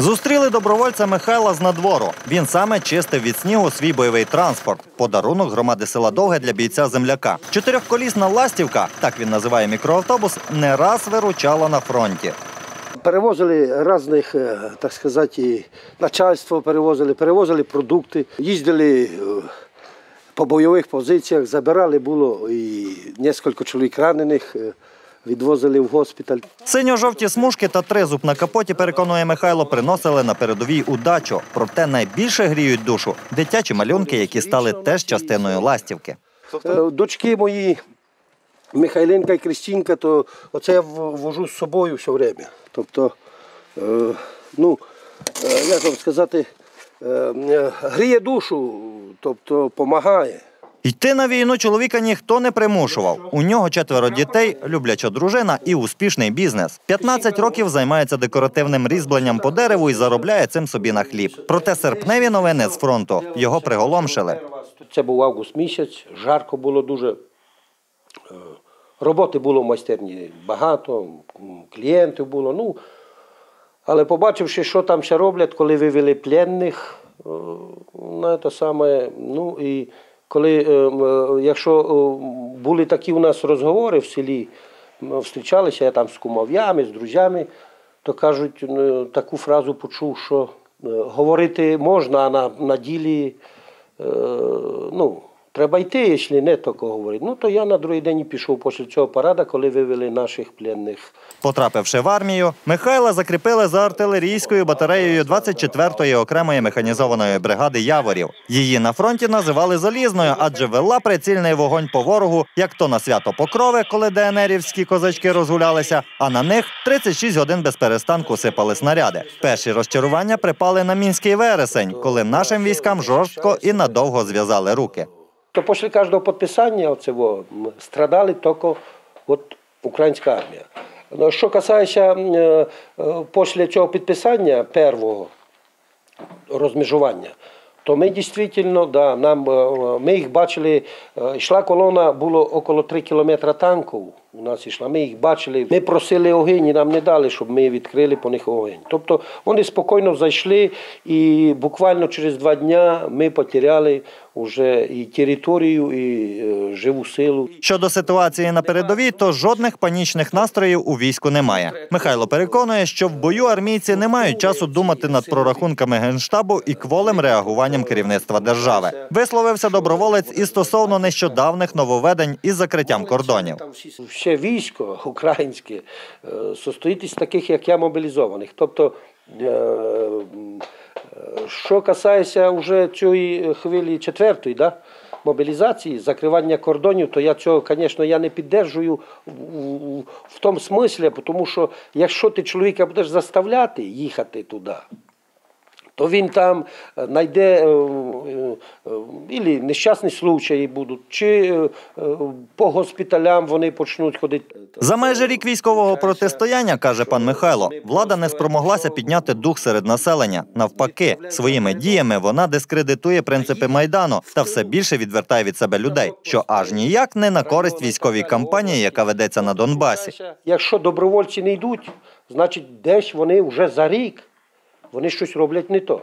Зустріли добровольця Михайла з надвору. Він саме чистив від снігу свій бойовий транспорт. Подарунок громади села Довге для бійця земляка. Чотирьохколісна ластівка, так він називає мікроавтобус, не раз виручала на фронті. Перевозили різних, е, так сказати, начальство перевозили, перевозили продукти, їздили е, по бойових позиціях, забирали було і кілька чоловік ранених, е, відвозили в госпіталь. Синьо-жовті смужки та тризуб на капоті, переконує Михайло, приносили на передовій удачу. Проте найбільше гріють душу дитячі малюнки, які стали теж частиною ластівки. Е, Дочки мої, Михайленка і Крістінка, то оце я вожу з собою все время. Тобто, е, ну, е, як вам сказати, е, гріє душу, тобто допомагає. Йти на війну чоловіка ніхто не примушував. У нього четверо дітей, любляча дружина і успішний бізнес. 15 років займається декоративним різьбленням по дереву і заробляє цим собі на хліб. Проте серпневі новини з фронту його приголомшили. Це був август місяць, жарко було дуже. Е, Роботи було в майстерні багато, клієнтів було. Ну, але побачивши, що там ще роблять, коли вивели пленних, на те саме, ну і коли, е, е, якщо е, були такі у нас розговори в селі, ми зустрічалися я там з кумов'ями, з друзями, то кажуть, е, таку фразу почув, що говорити можна, а на, на ділі ну, треба йти, якщо не тако говорити. Ну, то я на другий день і пішов після цього парада, коли вивели наших пленних. Потрапивши в армію, Михайла закріпили за артилерійською батареєю 24-ї окремої механізованої бригади Яворів. Її на фронті називали залізною, адже вела прицільний вогонь по ворогу, як то на свято Покрови, коли ДНРівські козачки розгулялися, а на них 36 годин без перестанку сипали снаряди. Перші розчарування припали на мінський вересень, коли нашим військам жорстко і надовго зв'язали руки. То після кожного підписання цього страдали тільки от, українська армія. Ну, Що касається е, е, після цього підписання першого розмежування, то ми дійсно, да, нам, е, ми їх бачили, йшла колона, було около 3 кілометри танків у нас йшла, ми їх бачили, ми просили огонь і нам не дали, щоб ми відкрили по них огонь. Тобто вони спокійно зайшли і буквально через два дні ми потеряли вже і територію, і е, живу силу. Щодо ситуації на передовій, то жодних панічних настроїв у війську немає. Михайло переконує, що в бою армійці не мають часу думати над прорахунками генштабу і кволим реагуванням керівництва держави. Висловився доброволець і стосовно нещодавних нововведень із закриттям кордонів. Ще військо українське е, состоїть із таких, як я, мобілізованих. Тобто, е, що касається вже цієї хвилі четвертої, да? мобілізації, закривання кордонів, то я цього, звісно, я не піддержую в тому смислі, тому що якщо ти чоловіка будеш заставляти їхати туди, то він там знайде е, е, е, ілі нещасні случаї будуть, чи по госпіталям вони почнуть ходити. За майже рік військового протистояння, каже пан Михайло, влада не спромоглася підняти дух серед населення. Навпаки, своїми діями вона дискредитує принципи майдану та все більше відвертає від себе людей, що аж ніяк не на користь військовій кампанії, яка ведеться на Донбасі. Якщо добровольці не йдуть, значить десь вони вже за рік вони щось роблять не то.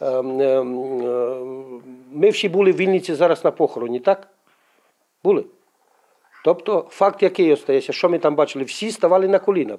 Ем, ем, ем, Ми всі були в Вінниці зараз на похороні, так? Були. Тобто факт який остається, що ми там бачили, всі ставали на коліна.